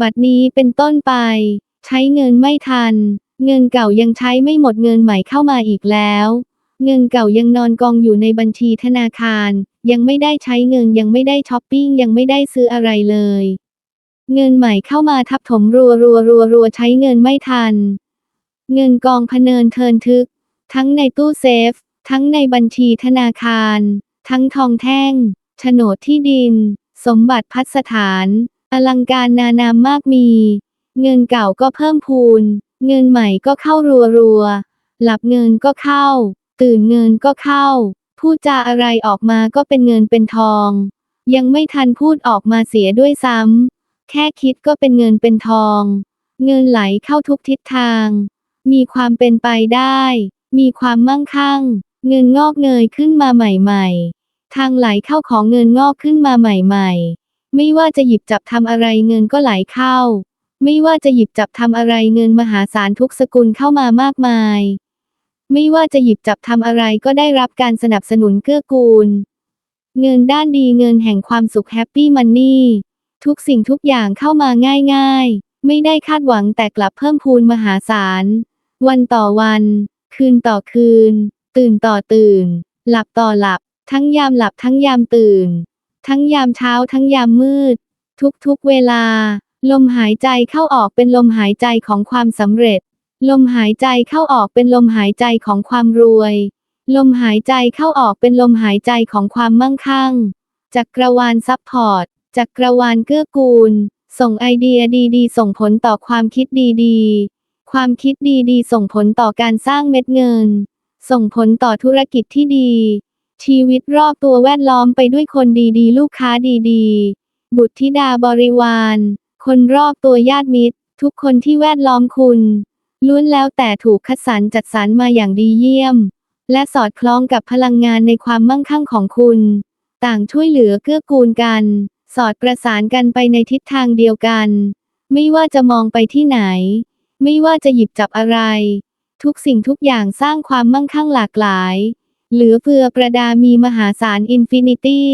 บัดนี้เป็นต้นไป ใช้เงินไม่ทัน เงินเก่ายังใช้ไม่หมดเงินใหม่เข้ามาอีกแล้ว เงินเก่ายังนอนกองอยู่ในบัญชีธนาคาร ยังไม่ได้ใช้เงินยังไม่ได้ช้อปปิ้งยังไม่ได้ซื้ออะไรเลย เงินใหม่เข้ามาทับถมรัวรัวรัวรัวใช้เงินไม่ทัน เงินกองพเนินเทินทึก ทั้งในตู้เซฟ ทั้งในบัญชีธนาคาร ทั้งทองแท่งโฉนดที่ดิน สมบัติพัสถาน อลังการนานามมากมี เงินเก่าก็เพิ่มพูน เงินใหม่ก็เข้ารัวรัวหลับเงินก็เข้า ตื่นเงินก็เข้า พูดจาอะไรออกมาก็เป็นเงินเป็นทอง ยังไม่ทันพูดออกมาเสียด้วยซ้ำ แค่คิดก็เป็นเงินเป็นทอง เงินไหลเข้าทุกทิศทาง มีความเป็นไปได้ มีความมั่งคั่ง เงินงอกเงยขึ้นมาใหม่ ๆ ทางไหลเข้าของเงินงอกขึ้นมาใหม่ ๆ ไม่ว่าจะหยิบจับทำอะไรเงินก็ไหลเข้า ไม่ว่าจะหยิบจับทำอะไรเงินมหาศาลทุกสกุลเข้ามามากมาย ไม่ว่าจะหยิบจับทำอะไรก็ได้รับการสนับสนุนเกื้อกูล เงินด้านดีเงินแห่งความสุขแฮปปี้มันนี่ทุกสิ่งทุกอย่างเข้ามาง่ายๆ ไม่ได้คาดหวังแต่กลับเพิ่มพูนมหาศาล วันต่อวัน คืนต่อคืน ตื่นต่อตื่น หลับต่อหลับ ทั้งยามหลับทั้งยามตื่น ทั้งยามเช้าทั้งยามมืด ทุกๆเวลา ลมหายใจเข้าออกเป็นลมหายใจของความสำเร็จ ลมหายใจเข้าออกเป็นลมหายใจของความรวย ลมหายใจเข้าออกเป็นลมหายใจของความมั่งคั่ง จักรวาลซัพพอร์ต จักรวาลเกื้อกูล ส่งไอเดียดีๆ ส่งผลต่อความคิดดีๆ ความคิดดีๆ ส่งผลต่อการสร้างเม็ดเงิน ส่งผลต่อธุรกิจที่ดี ชีวิตรอบตัวแวดล้อมไปด้วยคนดีๆ ลูกค้าดีๆ บุตรธิดาบริวาร คนรอบตัวญาติมิตร ทุกคนที่แวดล้อมคุณล้วนแล้วแต่ถูกคัดสรรจัดสรรมาอย่างดีเยี่ยม และสอดคล้องกับพลังงานในความมั่งคั่งของคุณ ต่างช่วยเหลือเกื้อกูลกัน สอดประสานกันไปในทิศทางเดียวกัน ไม่ว่าจะมองไปที่ไหน ไม่ว่าจะหยิบจับอะไร ทุกสิ่งทุกอย่างสร้างความมั่งคั่งหลากหลาย เหลือเฟือประดามีมหาศาลอินฟินิตี้